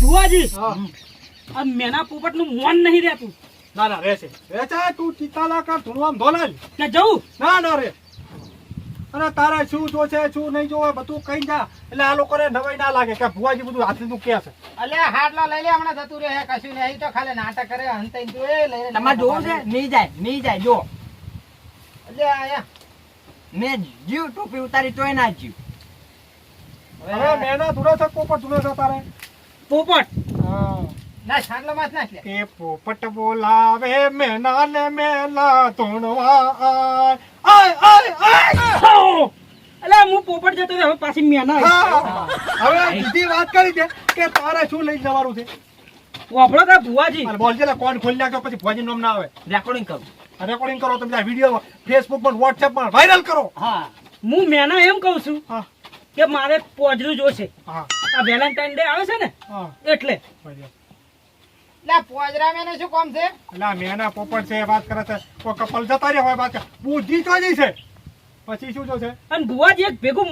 ભુવાજી. આ મેના પોપટનું મોન નહીં રહેતું ના ના રહેશે રહેશે તું ચિતાલા કર ધૂળવામ ધોલાલ કે જવું ના ના રે. અને તારે શું જોશે શું નહીં જોવે બધું કઈ જા. એટલે આ લોકોને નવાઈ ના લાગે કે ભુવાજી બધું હાથે તું કે છે અલ્યા હાડલા લઈ લે હમણાં જતું રહે કશું નહીં. અહીં તો ખાલી નાટક કરે હંતાઈને તું એ લઈ લે. તમારે જોવું છે? નહીં જાય નહીં જાય જો. એટલે આયા. મેં જીવ ટોપી ઉતારી તોય ના જીવ. હવે મેના ધૂળો છે કોપર ધૂળો છે તારે. પોપટ. કે પોપટ બોલાવે મેના ને મેલા ધોણવા એટલે હું પોપટ જતો હવે પાછી મેના. હવે સીધી વાત કરી દે કે તારે શું લઈ જવાનું છે? વાપરો કે ભુવાજી. બોલજે લે કોણ ખોલી નાખ્યો પછી ભુવાજી નામ ના આવે. રેકોર્ડિંગ કરું. રેકોર્ડિંગ કરો તમે વીડિયો ફેસબુક પર વોટ્સએપ પર વાયરલ કરો. હા. હું મેના એમ કહું છું કે મારે પોજરું જોશે. હા. આ વેલેન્ટાઇન ડે આવે છે ને? એટલે. પોજરા મેને શું કામ છે? એટલે મેના પોપટ છે વાત કરે છે. કોઈ કપલ જતા રહ્યા હોય વાત બુદ્ધિ તો જઈ છે. પછી શું જોશે અને ભુવાજી એક ભેગું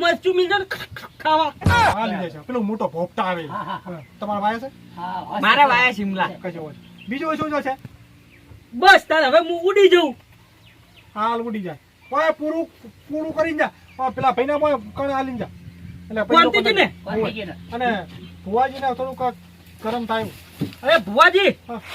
મરચું મિલ ને ખાવા. આ લીધે છે. પેલો મોટો ભોપટા આવે. હા, હા. હા. તમારા ભાઈ છે? મારા વાયા શિમલા. હોય બીજું શું છે? બસ તાર હવે હું ઉડી જઉં. હાલ ઉડી જાય ઓય પૂરું પૂરું કરીને જા. પેલા ભાઈને બોય કણે હાલીને જા. કોંતીજીને? અને ભુવાજીને થોડુંક ગરમ થાય અરે ભુવાજી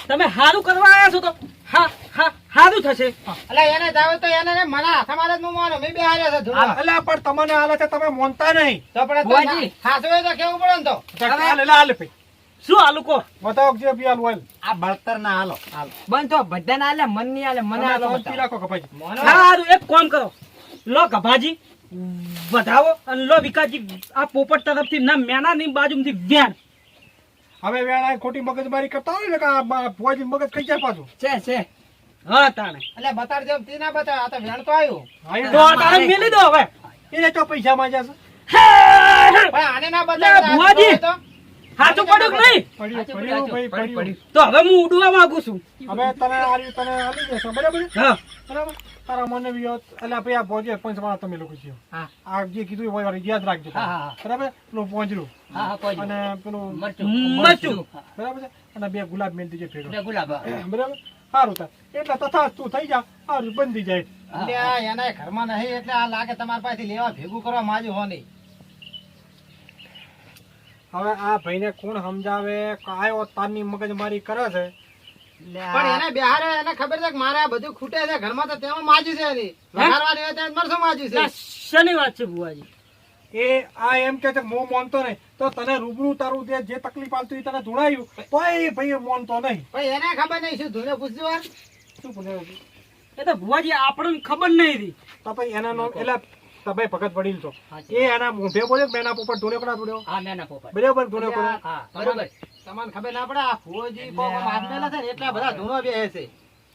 તમે હારું કરવા આવ્યા છો તો. હા હા હારું થશે. અલ્યા એને જાવ તો એને મને હાથમાં જ મુમવાનો મેં બે હાર્યા છે એટલે પણ તમને હાલે છે તમે મોનતા નહીં. તો પણ ભુવાજી. ના- તો કેવું પડે ને તો? હાલે લે હાલે ભાઈ શું હાલુ કહો? બતાવો જે બી હાલ હોય આ બળતર ના હાલો બંધ તો બધા ના હાલે મનની હાલે મને મને બતાવો. રાખો કપાજી સારું એક કોમ કરો. લો ગભાજી. વધાવો અને લો વિકાસજી આ પોપટ તરફથી ના મેના ની બાજુમાંથી વ્યાણ હવે વેણા ખોટી મગજમારી કરતા હોય ને કે આ બા- મગજ કઈ જાય પાછું? છે છે. હા તાણે. એટલે બતાડ જેમ તી ના બતાડ. આ તો વેણ તો આવ્યો તો આ તાણે મેલી દો હવે. એને તો પૈસા માં જશે આને ના બતાડ ભુવાજી. સાચું પડ્યું નહીં? પડ્યું પડ્યું ભાઈ પડ્યું. તો હવે હું ઉડવા માંગુ છું. હવે તને આ તને આલી દેશે બરાબર હા. બરાબર? તારા મને બી એટલે ભાઈ આ ભોજે પંચવાળા તમે લોકો છો આ જે કીધું એ વારે યાદ રાખજો હા, હા, હા. બરાબર? પેલું પોંજરું. હા હા કોઈ અને પેલું મરચું. બરાબર છે? અને બે ગુલાબ મેલ દીજે ભેગો ગુલાબ બરાબર? સારું થાય એટલે તથા તું થઈ જા સારું બંધી જાય. એટલે એના ઘરમાં નહીં એટલે આ લાગે તમારા પાસેથી લેવા ભેગું કરવા માજુ હો નહીં હવે આ ભાઈને કોણ સમજાવે? કાયો તારની મગજમારી કરે છે? પણ એને બિહારે એને ખબર છે કે મારે આ બધું ખૂટે છે. ઘરમાં તો તેમાં માજી છે એની. વધારવાની હોય ત્યાં મરશું માજી છે. શેની વાત છે ભુવાજી? એ આ એમ કે છે કે હું માનતો નહીં. તો તને રૂબરૂ તારું જે જે તકલીફ આવતી હોય તને ધૂણાયું તો એ ભાઈ માનતો નહીં. ભાઈ એને ખબર નહીં શું ધૂને પૂછ્યું શું બોલે? એ તો ભુવાજી આપણને ખબર નહીં હતી. તો ભાઈ એના એટલે તમે ભગત વડીલ છો. એ એના મોઢે બોલે મેના પોપટ ધોને કોના ધોડ્યો હા મેના પોપટ. બરાબર ધોને હા બરાબર. તમને ખબર ના પડે આ ફોજી કોક હાથ છે એટલા બધા ધૂણો બે છે.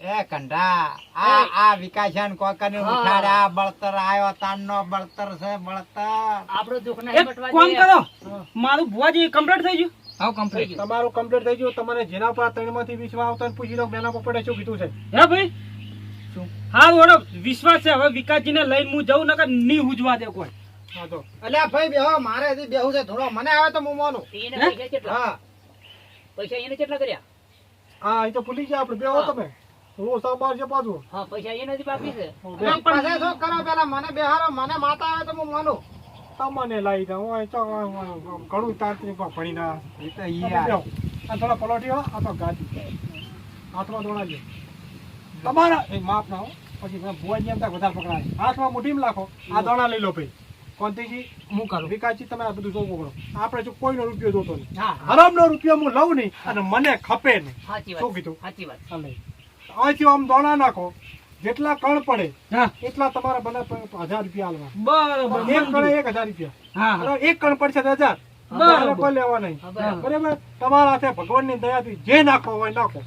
એ કંડા આ આ વિકાસન કોકને ઉઠાડ્યા બળતર આયો તાનનો બળતર છે બળતર. આપણો દુઃખ એક કોમ કરો. મારું ભુવાજી કમ્પ્લીટ થઈ ગયું? હાવ કમ્પ્લીટ તમારું કમ્પ્લીટ થઈ ગયું. તમારે જેના પર ત્રણમાંથી વિશ્વાસ આવતા પૂછી લો મેના પોપટે શું કીધું છે. હે ભાઈ? હા વડો વિશ્વાસ છે. હવે વિકાસજીને લઈને હું જઉં નકરની ઉજવા દે કોઈ. હા તો. અલ્યા ભાઈ બેહો મારે હજી બેહું છે થોડો. મને આવે તો હું માનું હા? પૈસા એને કેટલા કર્યા? હા એ તો ભૂલી ગયા આપણે. બે હો. તમે. હું સાંભળ છે પાછું. હા પૈસા એનાથી બાકી છે. બે. શું કરો પેલા? મને બેહારો મને માતા આવે તો હું માનું તમને લાવી દઉં. હોય તો ઘણું તાંત્રિક ભણી ના. એ બેહો. આ થોડા પલોટી હો, આ તો ગાદી. હાથમાં દોડાજો તમારા માફ ના હો. પછી તમે થાય વધારે પકડાય. હાથમાં મુઠ્ઠીમાં લાખો આ દાણા લઈ લો ભાઈ. કોંતીજી હું કરું. વિકાસજી તમે આ બધું જો પડો આપણે જો કોઈનો રૂપિયો જોતો નહીં. હરામનો રૂપિયો હું લઉં નહીં અને મને ખપે નહીં. શું કીધું? સાચી વાત. ચાલે અહીંથી આમ દોણા નાખો. જેટલા કણ પડે એટલા તમારા બને હજાર રૂપિયા આલવા. બરોબર એક કણે એક હજાર રૂપિયા? એક કણ પડશે તો હજાર. કોઈ લેવા નહીં. બરાબર. તમારા હાથે ભગવાનની દયાથી જે નાખો હોય નાખો.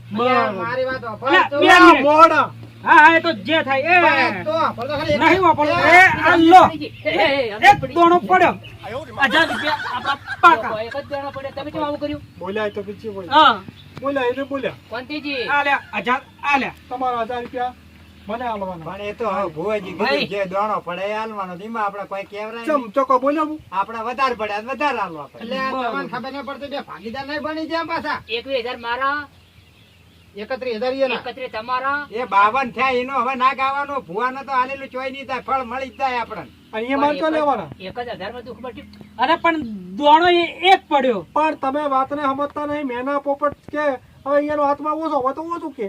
મોડા. હા હા એ તો જે થાય એ તો વાપરો તો ખરી એક- નહીં વાપરવું એ આ લો એ, એ, એ, એક દોણો પડ્યો હજાર રૂપિયા આપણા પાકા એક જ જણા પડે તમે કેમ આવું કર્યું બોલ્યા તો બીજી બોલ્યા હા બોલ્યા એટલે બોલ્યા કોંતીજી આલ્યા હજાર આલ્યા તમારા હજાર રૂપિયા મને હાલવાના પણ એ તો ભુવાજી કીધું જે દોણો પડે એ હાલવાનો એમાં આપણે કોઈ કહેવરાય ચમ ચોકો બોલ્યો આપણે વધારે પડ્યા વધારે હાલવા પડે એટલે તમને ખબર નહીં પડતી બે ભાગીદાર નહીં બની ગયા પાછા એકવીસ હજાર મારા એકત્રીસ હજાર ઈયાના. એકત્રીસ તમારા. એ બાવન થયા એનો હવે ના ગાવાનો ભુવાનો તો હાલેલું ચોઈ નહીં થાય ફળ મળી જ જાય આપણને. અને એ તો લેવાના? એક જ હજારમાં દુઃખ મટ્યું અરે પણ દોણો એક પડ્યો. પણ તમે વાતને સમજતા નહીં મેના પોપટ કે અહીંયાનો હાથમાં ઓછો હોય તો ઓછું કે.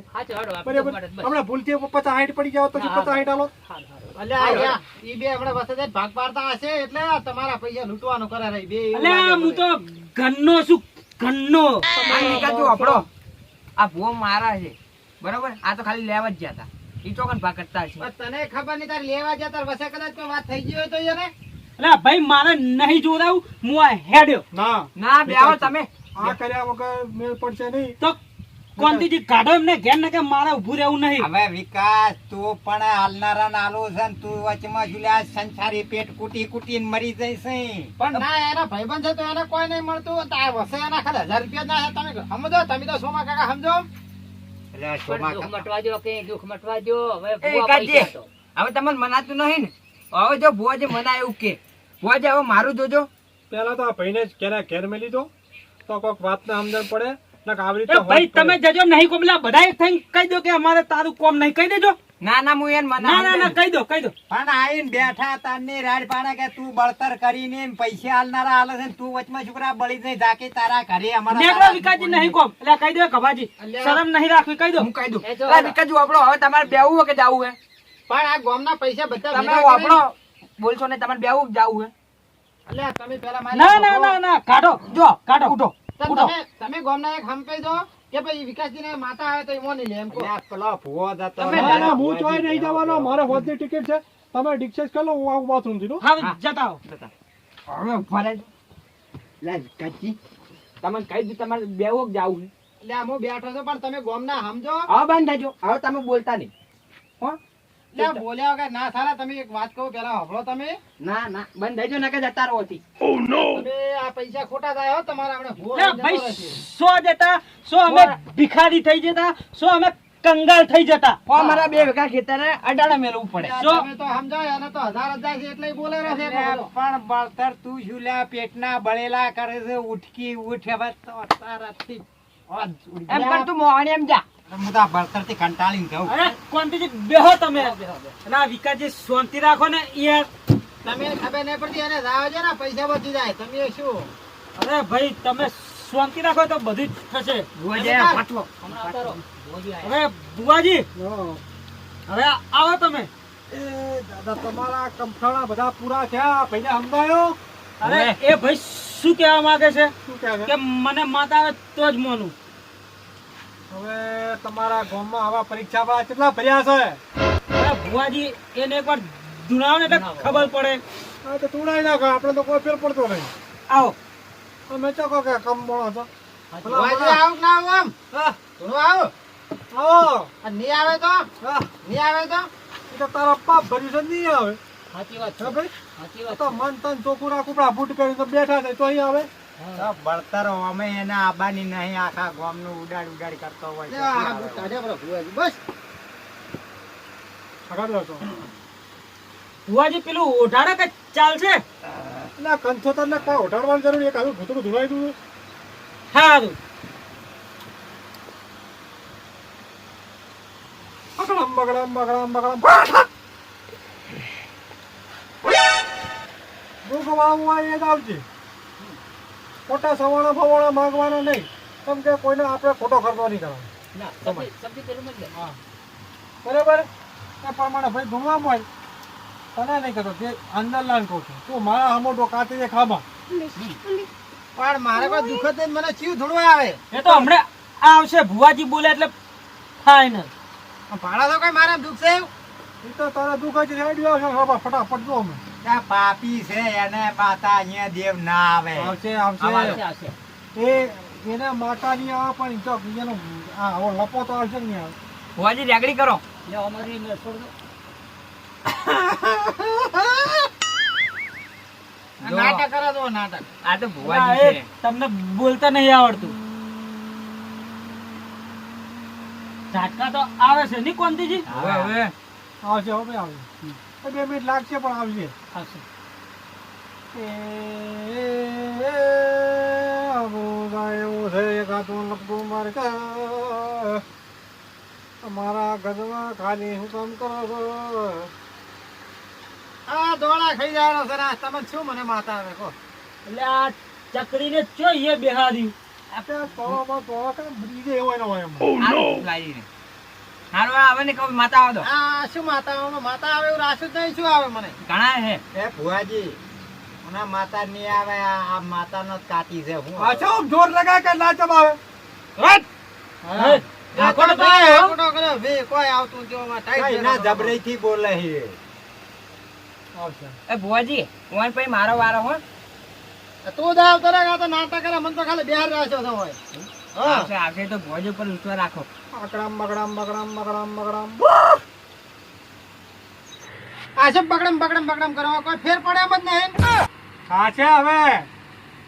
હમણાં ભૂલથી પચાસ હાઈટ પડી જાવ તો પચાસ હાઈટ હાલો હાલો, હાલો. એટલે આ રહ્યા, ઈ બે હમણાં વચ્ચે ભાગ પાડતા હશે એટલે તમારા પૈસા લૂંટવાનું કરે રહી બે હું તો ઘરનો શું ઘરનો. આ નિકાલ જો આપણો. આ ભૂવો મારા છે. બરોબર? આ તો ખાલી લેવા જ જતા ઈ ચોકન ભાગતા છે તને ખબર નહીં તારે લેવા જતા વસે કદાચ કોઈ વાત થઈ ગઈ હોય તો યાર અલા ભાઈ મારે નહીં જોડાવું. હું આ હેડ્યો. ના. ના બે તમે. આ કર્યા વગર મેળ પડશે નહીં. તો કોંતીજી કાઢો એમને ઘેર ને કે મારે ઉભું રહેવું નહીં. હવે વિકાસ તું પણ હાલનારા નાલો છે ને તું વચમાં જુલ્યા સંસારી પેટ કૂટી કૂટી મરી જઈશ. પણ ના એના ભાઈબંધ છે તો એને કોઈ નહીં મળતું. તો વસે એના ખાલી હજાર રૂપિયા ના તમે સમજો તમે તો સોમા કાકા સમજો. એટલે પણ દુઃખ મટવા દો કે દુઃખ મટવા દો હવે એ પૈસા હવે તમને મનાતું નહીં ને? હવે જો ભુવાજી મનાય એવું કે. ભુવાજી હવે મારું જોજો. પેલા તો આ ભાઈને જ ઘેર મેલી દો તો કોઈક સમજણ પડે. ને એ રીતે ભાઈ તમે જજો નહીં કોમલા બધા થઈને કહી દો કે અમારે તારું કોમ નહીં. કહી દેજો. ના ના હું એને ના ના ના કહી દો કહી દો. પણ આઈને બેઠા તારની રાડ પાડે કે તું બળતર કરીને પૈસા હાલનારા હાલે છે તું વચમાં છોકરા બળી જઈ જાકે તારા ઘરે અમારા નેકળો તારા નહીં કોમ. એટલે કહી દો કભાજી શરમ નહીં રાખવી કહી દો. હું કહી દઉં. એ જો આપણો હવે તમારે બેવું કે જાવું હે પણ આ ગામના પૈસા બધા તમે આપણો બોલશો ને તમારે બેવું કે જાવું હે એટલે તમે પેલા ના ના ના ના કાઢો. જો કાઢો. ઉઠો. તમે તમે ગામના એક હંપે દો કે ભાઈ વિકાસજીને માતા આવે તો એમો નહીં લે એમ કો પેલો ભૂવો જતો તમે ના ના હું ચોઈ નહીં જવાનો મારે હોદની ટિકિટ છે. તમે ડિસ્કસ કરી લો હું આવું બાથરૂમથી. હા જતા આવો હવે ફરે લે વિકાસજી તમને કહી દીધું તમારે બેવો કે જાવું આમ હું બેઠો છું પણ તમે ગોમના સમજો. હા બંધ થજો હવે તમે બોલતા નહીં. હો? બોલ્યા વગર ના સારા તમે એક વાત કહું પેલા સાંભળો તમે. ના ના બંધ થજો ને કે જતા રહો થી તમે આ પૈસા ખોટા થાય હો તમારા આપણે ભૂવો ભાઈ સો જતા સો અમે ભિખારી થઈ જતા સો અમે કંગાલ થઈ જતા. અમારા બે ભેગા ખેતર અડાડા મેળવું પડે. તમે તો સમજો એને તો હજાર હજાર છે એટલે બોલે રહે છે એટલે એટલો બધો. પણ બળતર તું ઝુલ્યા પેટના બળેલા કરે છે ઉઠકી ઉઠે બસ તો તારાથી એમ. કર તું મોહણી એમ જા. હું તો આ બળતરથી કંટાળીને જાઉં. અરે કોંતીજી બેહો તમે. અને આ વિકાસજી શાંતિ રાખો ને યાર. તમે ખબર નહીં પડતી એને જાવ છે ને પૈસા બચી જાય. તમે શું? અરે ભાઈ તમે શાંતિ રાખો તો બધું જ થશે. ભુવાજી અરે પાછો. હમણાં આવતા રહો. ભુવાજી આયા. હવે બુવાજી હવે આવો તમે. દાદા તમારા કંફાણા બધા પૂરા થયા. ભાઈને સમજાયો? અરે એ ભાઈ શું કહેવા માંગે છે? છે? કે મને માતા આવે તો જ મોનું. હવે તમારા ગામમાં આવા પરીક્ષા કેટલા ભર્યા છે? અરે ભુવાજી એને એકવાર ધુણાવો ને એટલે ખબર પડે. હા તો તુડાઈ નાખો આપણે તો કોઈ ફેર પડતો નહીં. આવો. અમે ચોકો કે કમ બોલો છો ભુવાજી આવ કે ના આવ આમ. થોડું આવું. આવો. નહીં આવે તો? હા, નહીં આવે તો? એ તો તારા પાપ ભર્યું છે નહીં આવે. સાચી વાત છે. ભાઈ? સાચી વાત તો મન તન ચોકુરા કુપડા બૂટ તો બેઠા છે તો અહીં આવે. તો બળતર અમે એને આબાની નહીં આખા ગામનું ઉડાડ ઉડાડ કરતો હોય. બસ લો છો ભુવાજી પેલું ઓઢાડે કે ચાલશે ના કંથો તો ના કોઈ ઓઢાડવાની જરૂર એક આવું ભૂતરું ધુવાઈ દઉં સારું બગડમ બગડમ બગડમ બગડમ દુઃખ વાળું હોય એ જ આવજે. ખોટા સવાણા ફવાણા માંગવાના નહીં. કેમ કે કોઈને આપણે ખોટો ખર્ચો નહીં કરવાનો. બરાબર? એ પ્રમાણે ભાઈ ગુમવા હોય તને નહીં કરો જે અંદર લાન કહું છું. તું મારા આમો ડોકાતી છે ખાબા પણ મારે કોઈ દુઃખ જ નહીં, મને ચીવ થોડું આવે. એ તો હમણાં આવશે ભુવાજી બોલે એટલે ફાઈનલ પણ ભાડા તો કઈ મારે દુઃખ છે એ તો તારા દુઃખ જ રેડી છે ફટાફટ જો અમે. પાપી છે એને માતા અહીંયા દેવ ના આવે. આવશે આવશે. એ એને માતા નહીં આવે પણ તો એનો આ આવો લપો તો આવશે નહીં આવે ભુવાજી રેગડી કરો. લે, અમારી ને છોડ નાટક કરો તો નાટક. આ તો ભુવાજી છે. તમને બોલતા નહીં આવડતું. ઝાટકા તો આવે છે. નહીં કોંતીજી હવે હવે આવશે હવે આવશે. બે મિનિટ લાગશે પણ આવશે. આવશે મારે કે ગજમાં ખાલી હું કામ કરો છો? આ દોડા ખાઈ જાય છે ને તમે શું મને માતા આવે કહો? એટલે આ ચકડીને ચો એ બેહાડ્યું આપણે પવામાં તો કામ બ્રિજે એવો એનો હોય એમ. લાવીને લાવી દે. હારું આવે ને કહું માતા આવો હા શું માતા આવે? માતા આવે એવું રાખ્યું જ નહીં શું આવે મને? ઘણા હે. એ ભુવાજી મને માતા નહીં આવે આ માતા નો કાટી છે હું પાછો જોર લગા કે ના ચબાવે? ભાઈ. કોઈ આવતું ટાઈટ ના. જબરેથી બોલે હે. એ ભુવાજી હું પછી મારો વારો હો. તું દાવ તરા આ તો નાટક કરે મને તો ખાલી બિહાર રાખ્યો છે હોય. હા. આવશે આવશે તો ભુવાજી ઉપર વિશ્વાસ રાખો. બકડામ બકડામ બકડામ બકડામ બકડામ આજે શું બગડમ બગડમ બગડમ કરવા કોઈ ફેર પડે એમ જ નહીં. હા છે હવે.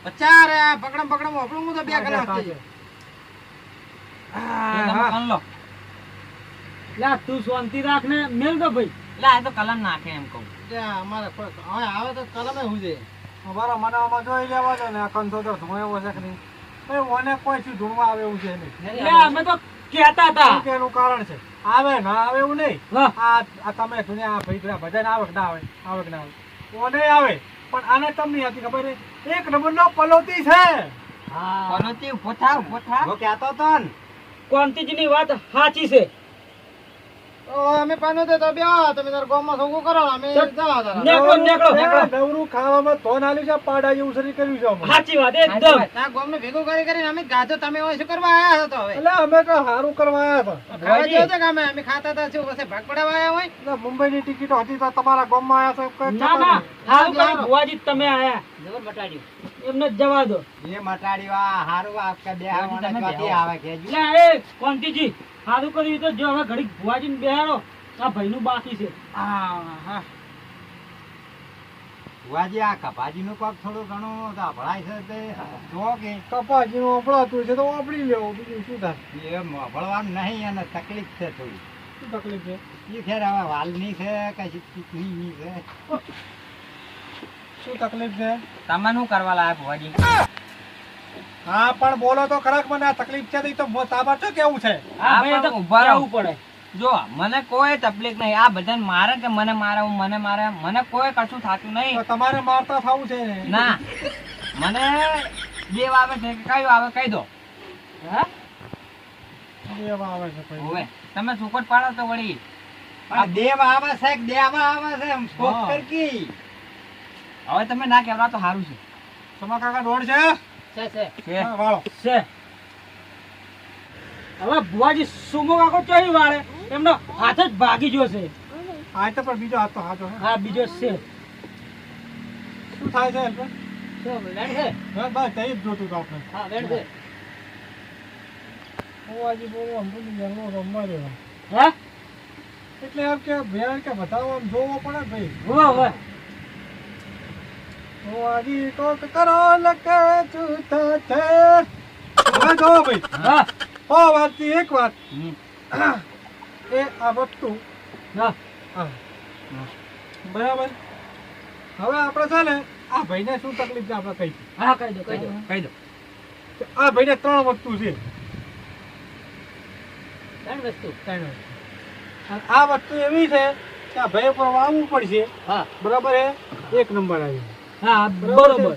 બચ્ચા રે આ બગડમ બગડમ આપણું હું તો બે કલાક થઈ કલમ લો લે તું શાંતિ રાખ ને મેલ દો ભાઈ. એટલે આ તો કલમ નાખે એમ કહું. અમારે હવે આવે તો એ હું છે અમારા મનામાં જોઈ લેવા દો ને આ ધૂણો એવો છે કે નહીં. મને કોઈ શું ધૂણવા આવે એવું છે નહીં. એટલે અમે તો કહેતા હતા. શું કે એનું કારણ છે? આવે ના આવે એવું નહીં. આ આ તમે ધૂણ્યા આ ભાઈ ધૂણ્યા ભજન આવે ના આવે આવે કે ના આવે ઓને આવે? પણ આને તમને હતી ખબર છે એક નંબરનો પલોતી છે. હા. પલોતી પોથા પોથા કેતો તન કોંતીજીની વાત સાચી છે. તો અમે પાનો દે તો બે તમે તાર ગામમાં સંગો કરો અમે. જાઓ તારા. નેકળો, નેકળો, નેકળો. નવરું ખાવામાં ધોન આલ્યું છે પાડા જેવું શરીર કર્યું છે અમે. સાચી વાત એકદમ. ત્યાં ગામને ભેગો કરી કરીને અમે ગાધો તમે હોય શું કરવા આયા છો તો હવે? એટલે અમે તો હારું કરવા આયા હતા. ખાવા જેવું તો કે અમે? અમે ખાતા હતા શું પછી ભાગ પડાવવા આયા હોય? એટલે મુંબઈની ટિકિટ હતી તો તમારા ગામમાં આયા છો ના ના હારું કરી ભુવાજી તમે આયા. જબર બટાડ્યું એમને જ જવા દો. એ મટાડ્યો આ હારું આ કે બે. આવે. કે કોંતીજી સારું કર્યું તો જો હવે ઘડીક ભુવાજીને બેહાડો. આ ભાઈનું બાકી છે. હા ભુવાજી આ કપાજીનું કોક થોડું ઘણું ભળાય છે તે. જો કે કપાજીનું અપડાતું છે તો વાપરી લેવો બીજું શું થાય? એ ભળવાનું નહીં અને તકલીફ છે થોડી. શું તકલીફ છે? એ ખેર હવે વાલની છે કશી ચીકણીની છે. શું તકલીફ છે? તમે શું કરવા લાયા ભુવાજી? હા પણ બોલો તો ખરાક મને આ તકલીફ છે તો તાબર તો કેવું છે? આ ભાઈ તો ઊભા રહેવું પડે. જો મને કોઈ તકલીફ નહીં. આ બધા મારે કે મને મારે મને મારે. મને કોઈ કશું થતું તો તમારે મારતા થવું છે. ના. મને દેવ આવે છે કે કયું આવે કહી દો. હા? દેવ આવે છે ભાઈ. હવે. તમે સુકટ પાડો તો વળી. પણ દેવ આવે છે કે દેવા આવે છે? એમ શોક કરકી. હવે તમે ના કહેવા તો સારું છે. તમારા કાકા દોડ. હા, છે હવે ભુવાજી સુમો કાકો વાળે. એમનો હાથ જ ભાગી ગયો છે. આ તો પણ બીજો હાથ તો હાચો હા બીજો છે. શું થાય છે બસ જ જોતું આપણે. હા વેણ છે. હોવાજી બોલો આમ ભૂલી રમવા દેવા. હે? એટલે એમ કે ભેળ કે બતાવો આમ જોવો પડે ભાઈ. હોવે હોવે. હોવાજી કોક કરો લકે જૂતા છે. હવે જો ભાઈ હા. હો વાતની એક વાત. એ આ વસ્તુ. હા. બરાબર. હવે આપણે છે ને આ ભાઈને શું તકલીફ છે આપણે કહી હા કહી દો કહી દો કહી દો. આ ભાઈને ત્રણ વસ્તુ છે. ત્રણ વસ્તુ? ત્રણ વસ્તુ. આ વસ્તુ એવી છે કે આ ભાઈ પર વાવવું પડશે. હા. બરાબર એ એક નંબર આવી હા બરોબર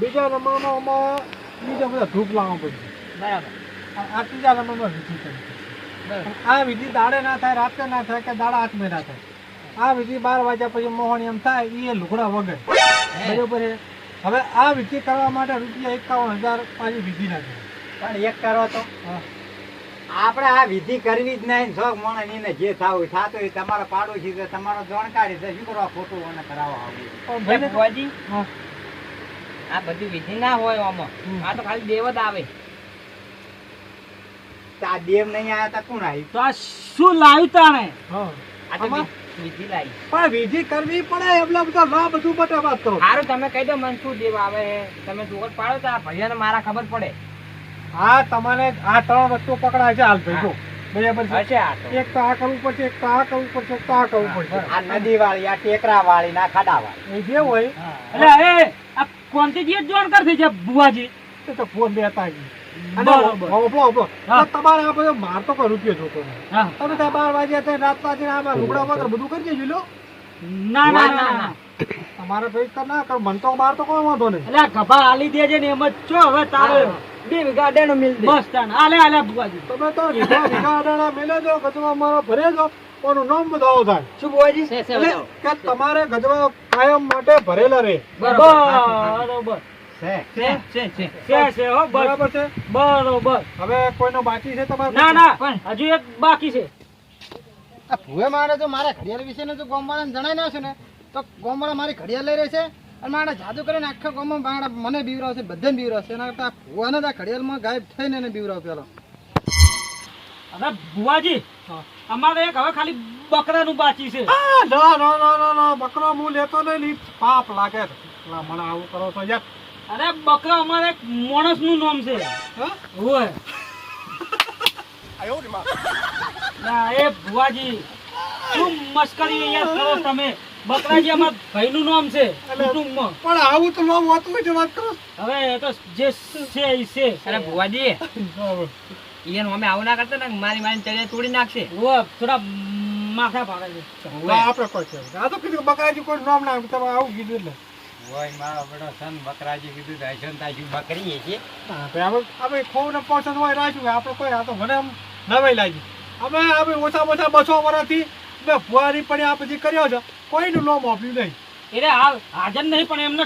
બીજા નંબરમાં બીજા બધા ધૂપ લાવવા પડશે બરાબર. આ ત્રીજા નંબરમાં વિધિ કરવી આ વિધિ દાડે ના થાય રાતે ના થાય કે દાડા આઠ મહિના થાય. આ વિધિ બાર વાગ્યા પછી મોહણી એમ થાય એ લુગડા વગર. બરોબર હવે આ વિધિ કરવા માટે રૂપિયા એકાવન હજાર પાછી વિધિ ના થાય પણ એક કરવા તો. હા. આપણે આ વિધિ કરવી જ નહીં શોખ મોણે એને જે થાવું થાતું એ તમારો પાડોશી છે તમારો જાણકારી છે શું કરવા ખોટું અને કરાવવા આવું. આ બધી વિધિ ના હોય આમાં. આ તો ખાલી દેવ જ આવે. આ દેવ નહીં આયા તા કોણ આવ્યું? તો આ શું લાવ્યું તાણે? આ તો વિધિ લાવી પણ વિધિ કરવી પડે એટલે બધા ના બધું બટા વાત કરો સારું તમે કહી દો મને શું દેવ આવે. તમે સુકટ પાડો તો આ ભૈયાને મારા ખબર પડે. હા તમારે આ ત્રણ વસ્તુ પકડાય છે હાલ ભાઈ જો. બરાબર છે. હશે આ તો. એક તો આ કરવું પડશે એક તો આ કરવું પડશે એક તો આ કરવું પડશે. આ નદી વાળી આ ટેકરા વાળી ના ખાડા વાળી જે હોય. એટલે એ આ કોંતીજી જ જોણ કરતી છે બુવાજી તો ફોન દેતા જ અને બરોબર. ઓપલો ઓપલો હા. તમારે આ બધો મારતો કોઈ રૂપિયો જોતો. તમે ત્યાં બાર વાગ્યા રાત વાગે આમાં લુગડા વગર બધું કરી દેજો લો. ના ના ના તમારે ભાઈ ના મન તો બાર તો કોઈ વાંધો નહીં. એટલે ખભા ગભા હાલી દેજે ને એમ જ છો હવે તારે બે વીઘા અડાણું મિલ દે. બસ તાન આલે આલે બુવાજી તમે તો વીઘા વીઘા અડાણા મેલે જો ગજવા મારો ભરે જો કોનું નામ બતાવો થાય. શું બુવાજી છે છે એટલે બતાવો કે તમારે ગજવા કાયમ માટે ભરેલા રહે. બરોબર. હવે કોઈનો બાકી છે તમારે ના ના હજુ એક બાકી છે. આ ભૂએ મારે તો મારા ઘડિયાળ વિશે જો ગોમવાળાને જણાઈ ના છે ને તો ગોમવાળા મારી ઘડિયાળ લઈ રહેશે અને મારે જાદુ કરીને આખા ગામમાં મારા મને બીવરાવશે બધાને બીવરાવશે એના કરતા ભૂવાને ઘડિયાળમાં ગાયબ થઈને એને બીવરાવ પેલો. અરે બુવાજી અમારે એક હવે ખાલી બકરાનું બાકી છે. નો નો નો ના બકરો હું લેતો નહીં પાપ લાગે છે. મને આવું કરો તો યાર. અરે બકરો અમારે એક માણસનું નામ છે. હા? ઓય. ના એ ભુવાજી શું મસ્કરી યાર કરો તમે? બકરાજી અમારા ભાઈનું નામ છે કુટુંબમાં. પણ આવું તો નામ હોતું હોય વાત કરો. હવે એ તો જે છે એ છે. અરે ભુવાજી ઈયન અમે આવું ના કરતા ને મારી મારી ચડિયા તોડી નાખશે. ઓ થોડા માથા ભાગે છે. ના, આપણે કોઈ છે આ તો કીધું બકરાજી કોઈ નામ ના તમે આવું કીધું એટલે. હોય મારો બેટો સન બકરાજી કીધું તો હશે ને તાજી બકરી છે આપણે આપણે ખોવ ને પસંદ હોય રાખ્યું આપણે કોઈ આ તો મને નવાઈ લાગી અમે આપણે ઓછા ઓછા બસો વર્ષથી મેં ફુવારી પણ આ પછી કર્યો છે. કોઈનું નામ આપ્યું નહીં. એટલે હાલ હાજર નહીં પણ એમને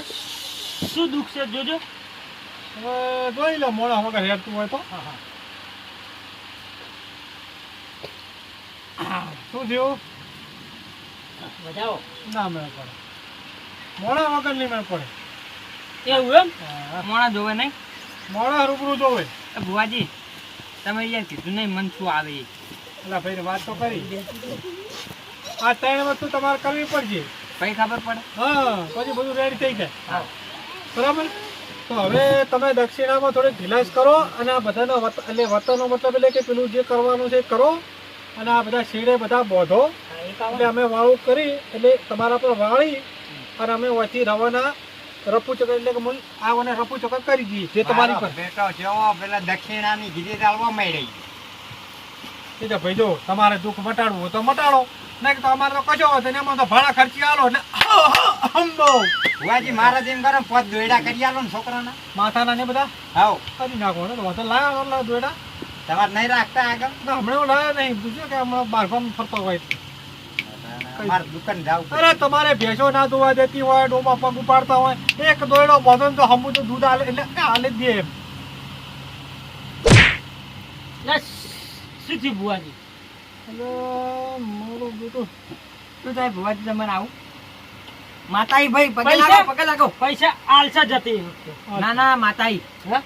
શું દુઃખ છે જોજો. જોઈ લો મોડા વગર હેરતું હોય તો. શું થયું? બજાવો ના મેળ પડે. મોડા વગર નહીં મેળ પડે. એવું એમ? મોડા જોવે નહીં? મોડા રૂબરૂ જોવે. એ ભુવાજી તમે યાર કીધું નહીં મન શું આવે. એટલે ભાઈ વાત તો કરી. આ ત્રણ વસ્તુ તમારે કરવી પડશે. કઈ ખબર પડે? હા પછી બધું રેડી થઈ જાય. બરાબર? તો હવે તમે દક્ષિણામાં થોડી ઢીલાશ કરો અને આ બધાનો એટલે વતનનો મતલબ એટલે કે પેલું જે કરવાનું છે કરો અને આ બધા શેડે બધા બોધો. એટલે અમે વાળું કરી એટલે તમારા પર વાળી અને અમે ઓછી રવાના રફુ ચકર એટલે કે મૂલ આ મને રપુ ચકર કરી દઈએ જે તમારી પર. બેટા બેટો જેવો પેલા દક્ષિણાની ગીરી ચાલવા માંડી એ ભાઈ જો તમારે દુઃખ મટાડવું હોય તો મટાડો નહીં તો અમારે તો કશો હતો એમાં તો ભાડા ખર્ચી આલો એટલે અંબો ભુવાજી મારા જેમ કરો પોત દોયડા કરી આલો ને છોકરાના માથાના ને બધા હાવ કરી નાખો ને તો લાયા ઓલા દોયડા તમારે નહીં રાખતા આગળ ના હમણાં લાયા નહીં પૂછ્યું કે હમણાં ફરતો હોય મારે દુકાન જાવ અરે તમારે ભેંસો ના ધોવા દેતી હોય ડોમા પગ ઉપાડતા હોય એક દોયડો બધો તો હમું તો દૂધ આલે એટલે કે આલે જ દે એમ એટલે શું થયું બુવાજી એટલે મારું બેટું. શું થાય ભુવાજી તમારે આવું? માતાઈ ભાઈ પગે લાગો પગે લાગો. પૈસા આલસા જતી એ ના ના માતાઈ. હે?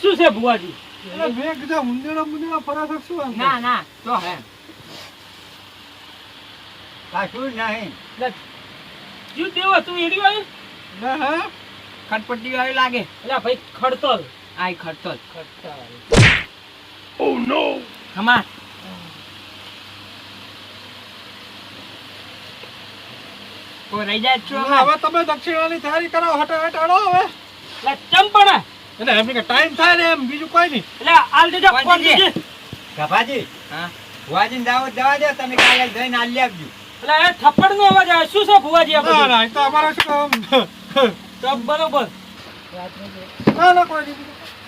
શું છે ભુવાજી? મેં કીધું ઊંધેડા મુંદેડા ફરાફર શું ના ના તો હે. કશું નહીં. શું દેવો તું એડી આવ્યું ના હે. ખટપટી આવી લાગે. એટલે ભાઈ ખડતલ આય ખડતલ ખડતલ ખમા કોઈ રહી જાય જ છો એટલે હવે તમે દક્ષિણાની તૈયારી કરો હટે હટ હડો હવે. એટલે ચંપણા એટલે એમ કે ટાઈમ થાય ને એમ બીજું કોઈ નહીં. એટલે આલ દેજો ફોન દીજે? ગભાજી હા? ભુવાજીને દાવત જવા દે તમે કાલે જઈને આલી આપજો. એટલે એ થપ્પડ નો અવાજ આવે શું છે ભુવાજી આ ના ના એ તો અમારે શું કામ? તો બરોબર. ના ના કોઈ નહીં.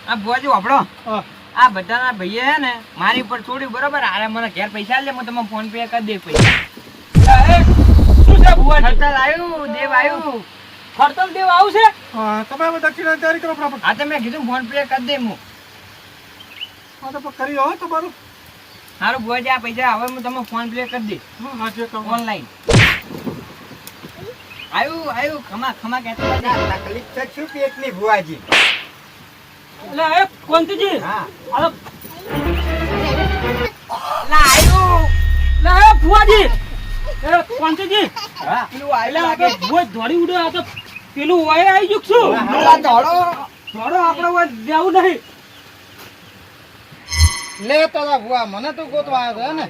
આ ભુવાજી વાપડો આ બધાના ભાઈએ હે ને મારી ઉપર છોડી બરોબર? આરે મને ઘેર પૈસા લે હું તમને ફોન પે કરી દે પૈસા. શું છે ભુવાજી? ખર્ચલ આવ્યું દેવ આવ્યું ખડતલ દેવ આવશે? હા તમે હવે દક્ષિણાની તૈયારી કરો પ્રોપર હા તમે મેં કીધું ફોન પે કરી દે હું. હા તો પણ કરી હો તમારું. સારું ભુવાજી આ પૈસા હવે હું તમને ફોન પે કરી દે હા હા ઓનલાઈન આવ્યું આવ્યું ખમા ખમા કહેતો તકલીફ તો શું પેટની ભુવાજી? એટલે એ કોંતીજી? હા. આ તો આવ્યું એ ભુવાજી. એ કોંચજી હા. પેલું આયલા ભુવો દોડી ઉડ્યો આ તો પેલું વાય આવી ગયું શું? દોડો. થોડો આપણે જવું નહીં. લે તો ભુવા મને તું ગોતવા આવ્યો ને.